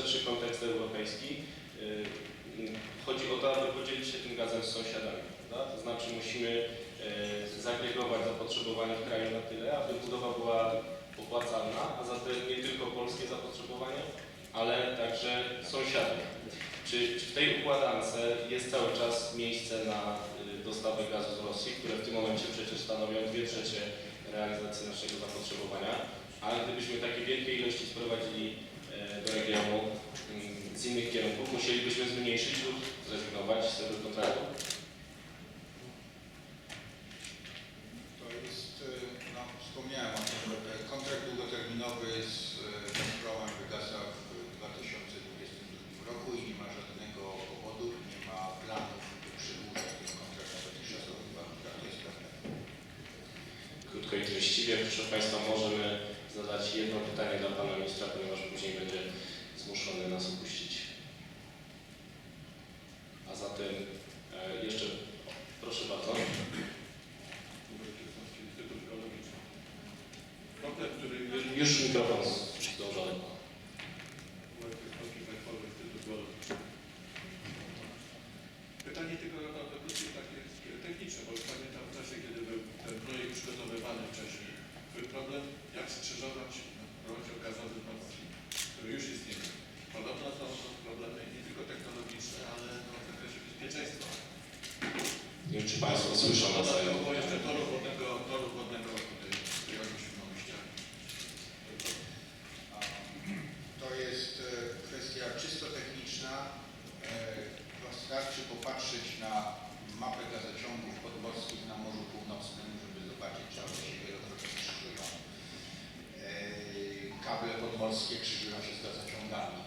szerszy kontekst europejski. Yy, Chodzi o to, aby podzielić się tym gazem z sąsiadami. Prawda? To znaczy musimy yy, zagregować zapotrzebowanie w kraju na tyle, aby budowa była opłacalna, a zatem nie tylko polskie zapotrzebowanie, ale także sąsiadów. Czy, czy w tej układance jest cały czas miejsce na y, dostawę gazu z Rosji, które w tym momencie przecież stanowią 2 trzecie realizacji naszego zapotrzebowania, ale gdybyśmy takie wielkie ilości sprowadzili do regionu z innych kierunków, musielibyśmy zmniejszyć lub zrezygnować z tego kontraktu. To jest, e, no wspomniałem o tym, że kontrakt długoterminowy z Gazpromem wygasa w 2022 roku i nie ma żadnego powodu, nie ma planów by przedłużać ten kontrakt na dotychczasowych warunkach. To jest pewne. Krótko i treściwie, proszę Państwa, możemy zadać jedno pytanie dla Pana Ministra, ponieważ później będzie zmuszony nas opuścić. A zatem e, jeszcze, proszę bardzo. Problem, który Już mikrofon zdążony. Pytanie tylko krótkie takie techniczne, bo już pamiętam w czasie, kiedy był ten projekt przygotowywany wcześniej, był problem, jak skrzyżować rozdział gazowy Nord Stream, który już istnieje. Podobno są to problemy nie tylko technologiczne, ale no, w zakresie bezpieczeństwa. Nie wiem, czy Państwo słyszą na jeszcze toru wodnego, toru To jest e, kwestia czysto techniczna. E, Wystarczy popatrzeć na mapę gazociągów podmorskich na Morzu Północnym, żeby zobaczyć, że one się wielokrotnie krzyżują. E, Kable podmorskie krzyżują się z gazociągami.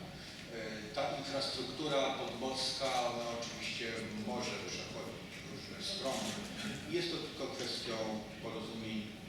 Ta infrastruktura podmorska, ona oczywiście może przechodzić strony. Jest to tylko kwestią porozumienia